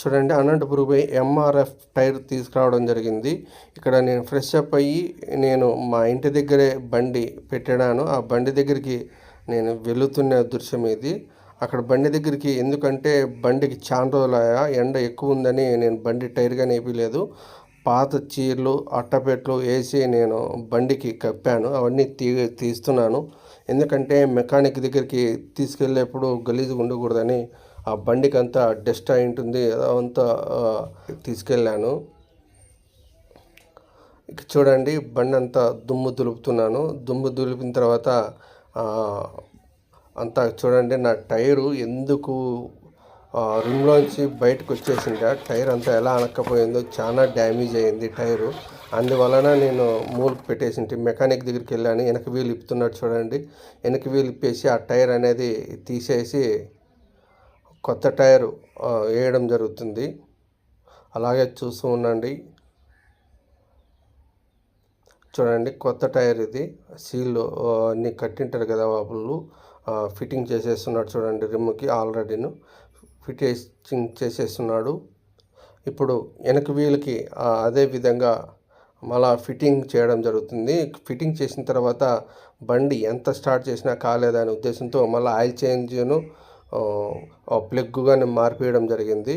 చూడండి అనంతపురం పోయి MRF tyre తీసుకురావడం జరిగింది. ఇక్కడ నేను ఫ్రెష్ అప్ అయ్యి నేను మా ఇంటి దగ్గరే బండి పెట్టాను ఆ బండి దగ్గరికి నేను వెళుతున్న దృశ్యం ఇది. అక్కడ బండి దగ్గరికి ఎందుకంటే బండికి చాలా రోజులయా ఎండ ఎక్కువ ఉందని నేను బండి టైర్గా నేపిలేదు. పాత చీరలు అట్టపెట్లు వేసి నేను బండికి కప్పాను. అవన్నీ తీ తీస్తున్నాను. ఎందుకంటే మెకానిక్ దగ్గరికి తీసుకెళ్ళేప్పుడు గలీజ్గా ఉండకూడదని ఆ బండికి అంతా డస్ట్ అయి ఉంటుంది. అదంతా తీసుకెళ్ళాను. ఇక చూడండి బండి అంతా దుమ్ము దులుపుతున్నాను. దుమ్ము దులిపిన తర్వాత అంతా చూడండి నా టైరు ఎందుకు ఆ, రిమ్లోంచి బయటకు వచ్చేసింది ఆ టైర్ అంతా ఎలా అనక్కపోయిందో చాలా డ్యామేజ్ అయింది టైరు. అందువలన నేను మూలకు పెట్టేసింటి. మెకానిక్ దగ్గరికి వెళ్ళాను. వెనక వీలు ఇప్పుతున్నాడు చూడండి. వెనక వీలు ఇప్పేసి ఆ టైర్ అనేది తీసేసి కొత్త టైరు వేయడం జరుగుతుంది. అలాగే చూస్తూ ఉండండి. చూడండి కొత్త టైర్ ఇది. సీల్ అన్నీ కట్టింటారు కదా వాళ్ళు ఫిట్టింగ్ చేసేస్తున్నాడు చూడండి రిమ్కి ఆల్రెడీను. ఫిట్టింగ్ చేసేస్తున్నాడు. ఇప్పుడు వెనక వీల్కి అదే విధంగా మళ్ళా ఫిట్టింగ్ చేయడం జరుగుతుంది. ఫిట్టింగ్ చేసిన తర్వాత బండి ఎంత స్టార్ట్ చేసినా కాలేదనే ఉద్దేశంతో మళ్ళీ ఆయిల్ చేంజ్ను ప్లగ్గా నేను మార్పియడం జరిగింది.